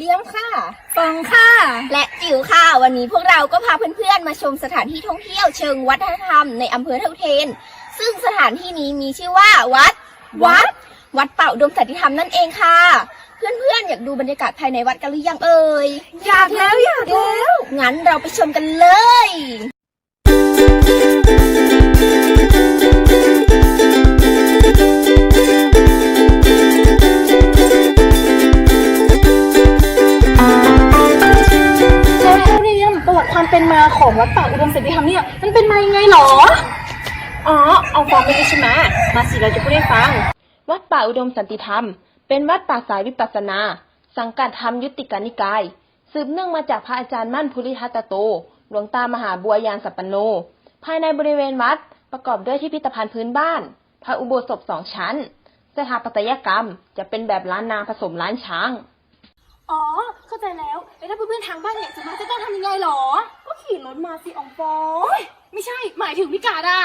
ลี่ยมค่ะฟองค่ะ และจิ๋วค่ะ วันนี้พวกเราก็พาเพื่อนๆมาชมสถานที่ท่องเที่ยวเชิงวัฒนธรรมในอำเภอเท่าเทน ซึ่งสถานที่นี้มีชื่อว่าวัด วัด วัดเป่าอุดมสันติธรรมนั่นเองค่ะ เพื่อนๆอยากดูบรรยากาศภายในวัดกันหรือยังเอ่ยอยากแล้วอยากแล้ว งั้นเราไปชมกันเลย เป็นมาของวัดป่าอุดมสิทธิธรรมเนี่ยมันเป็นมายังไงหรอ อ๋อ เอาฟองไปใช่ไหมมาสิเราจะพูดให้ฟัง วัดป่าอุดมสันติธรรม เป็นวัดป่าสายวิปัสสนา สังกัดธรรมยุติกานิกาย สืบเนื่องมาจากพระอาจารย์มั่นภูริทัตโต หลวงตามหาบัวยานสัปปันโน ภายในบริเวณวัดประกอบด้วยที่พิพิธภัณฑ์พื้นบ้าน พระอุโบสถสองชั้น สถาปัตยกรรมจะเป็นแบบล้านนาผสมล้านช้างอ๋อ เข้าใจแล้ว แล้วถ้าเพื่อนๆทางบ้านอยากจะมาจะต้องทำยังไงหรอ ขี่รถมาสิอองฟองไม่ใช่ หมายถึงพิกาดอะ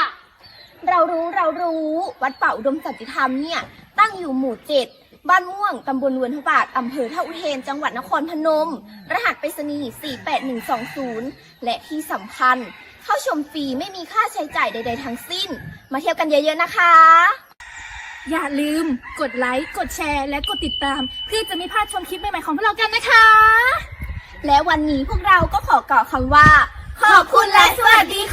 เรารู้เรารู้วัดป่าอุดมสันติธรรมเนี่ย ตั้งอยู่หมู่เจ็ดบ้านม่วง ตำบลเวนทบาทอำเภอท่าอุเทน จังหวัดนครพนม รหัสไปรษณีย์ 48120 และที่สำคัญ เข้าชมฟรีไม่มีค่าใช้จ่ายใด ๆ ทั้งสิ้น มาเที่ยวกันเยอะๆนะคะ อย่าลืมกดไลค์ กดแชร์ และกดติดตาม เพื่อจะไม่พลาดชมคลิปใหม่ๆของพวกเรากันนะคะ และวันนี้พวกเราก็ขอกล่าวคำว่า ขอบคุณและสวัสดีค่ะ